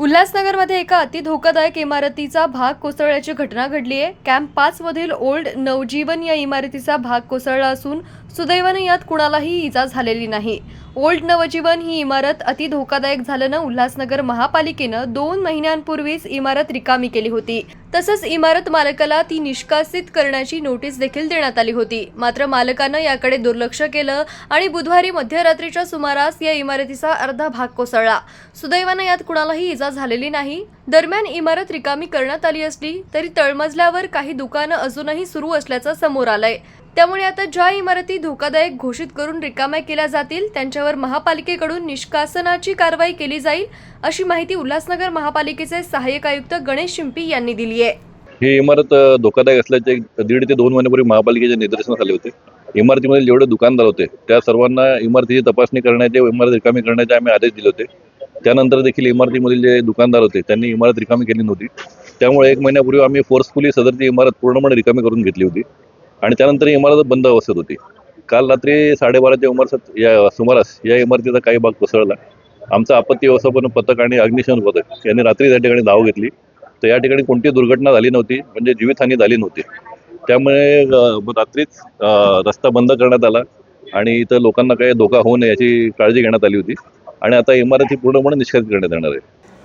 उल्हासनगरमध्ये एका अति धोकादायक इमारतीचा भाग कोसळल्याची घटना घडली आहे. कॅम्प पाच मधील ओल्ड नवजीवन या इमारतीचा भाग कोसळला असून सुदैवाने यात कुणालाही इजा झालेली नाही. ओल्ड नवजीवन ही इमारत अति धोकादायक झाल्यानं उल्हासनगर महापालिकेनं दोन महिन्यांपूर्वीच इमारत रिकामी केली होती. तसंच इमारत मालकाला ती निष्कासित करण्याची नोटीस देखील देण्यात आली होती. मात्र मालकानं याकडे दुर्लक्ष केलं आणि बुधवारी मध्यरात्रीच्या सुमारास या इमारतीचा अर्धा भाग कोसळला. सुदैवानं यात कुणालाही इजा झालेली नाही. दरम्यान इमारत रिकामी करण्यात आली असली तरी तळमजल्यावर काही दुकानं अजूनही सुरू असल्याचं समोर आलंय. त्यामुळे आता ज्या इमारती धोकादायक घोषित करून रिकाम्या केल्या जातील त्यांच्यावर महापालिकेकडून निष्कासनाची कारवाई केली जाईल अशी माहिती उल्हासनगर महापालिकेचे सहाय्यक आयुक्त गणेश शिंपी यांनी दिली आहे. ही इमारत धोकादायक असल्याचे दीड ते दोन महिन्यापूर्वी महापालिकेच्या निदर्शनास आले होते. इमारतीमध्ये जेवढे दुकानदार होते त्या सर्वांना इमारतीची तपासणी करण्याचे इमारत रिकामी करण्याचे आम्ही आदेश दिले होते. त्यानंतर देखील इमारतीमधील जे दुकानदार होते त्यांनी इमारत रिकामी केली नव्हती. त्यामुळे एक महिन्यापूर्वी आम्ही फोर्सफुली सदरची इमारत पूर्णपणे रिकामी करून घेतली होती. आणि त्यानंतर इमारत बंद अवस्थेत होती. काल रात्री साडेबाराच्या इमारत या सुमारास या इमारतीचा काही भाग कोसळला. आमचं आपत्ती व्यवस्थापन पथक आणि अग्निशमन पथक यांनी रात्री त्या ठिकाणी धाव घेतली. तर या ठिकाणी कोणती दुर्घटना झाली नव्हती म्हणजे जीवितहानी झाली नव्हती. त्यामुळे रात्रीच रस्ता बंद करण्यात आला आणि इथं लोकांना काही धोका होऊ नये याची काळजी घेण्यात आली होती. आणि आता इमारत ही पूर्णपणे निष्कासित करण्यात येणार आहे.